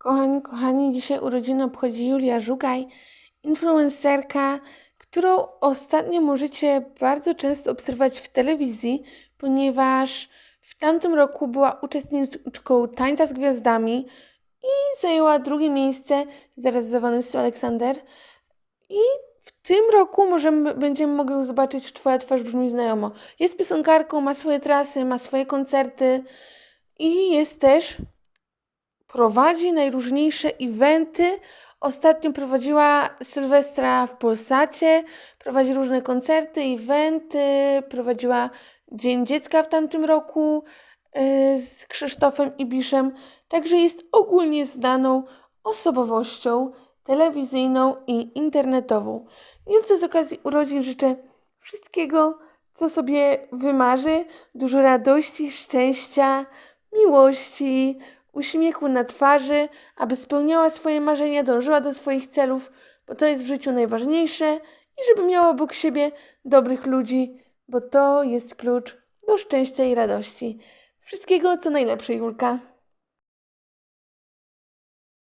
Kochani, kochani, dzisiaj urodziny obchodzi Julia Żugaj, influencerka, którą ostatnio możecie bardzo często obserwować w telewizji, ponieważ w tamtym roku była uczestniczką Tańca z Gwiazdami i zajęła drugie miejsce zaraz za Vanessą Aleksander. I w tym roku możemy, będziemy mogli zobaczyć Twoja twarz brzmi znajomo. Jest piosenkarką, ma swoje trasy, ma swoje koncerty i jest też prowadzi najróżniejsze eventy. Ostatnio prowadziła Sylwestra w Polsacie, prowadzi różne koncerty, eventy, prowadziła Dzień Dziecka w tamtym roku yy, z Krzysztofem Ibiszem. Także jest ogólnie znaną osobowością telewizyjną i internetową. Julce z okazji urodzin życzę wszystkiego, co sobie wymarzy. Dużo radości, szczęścia, miłości, uśmiechu na twarzy, aby spełniała swoje marzenia, dążyła do swoich celów, bo to jest w życiu najważniejsze i żeby miała obok siebie dobrych ludzi, bo to jest klucz do szczęścia i radości. Wszystkiego co najlepsze, Julka.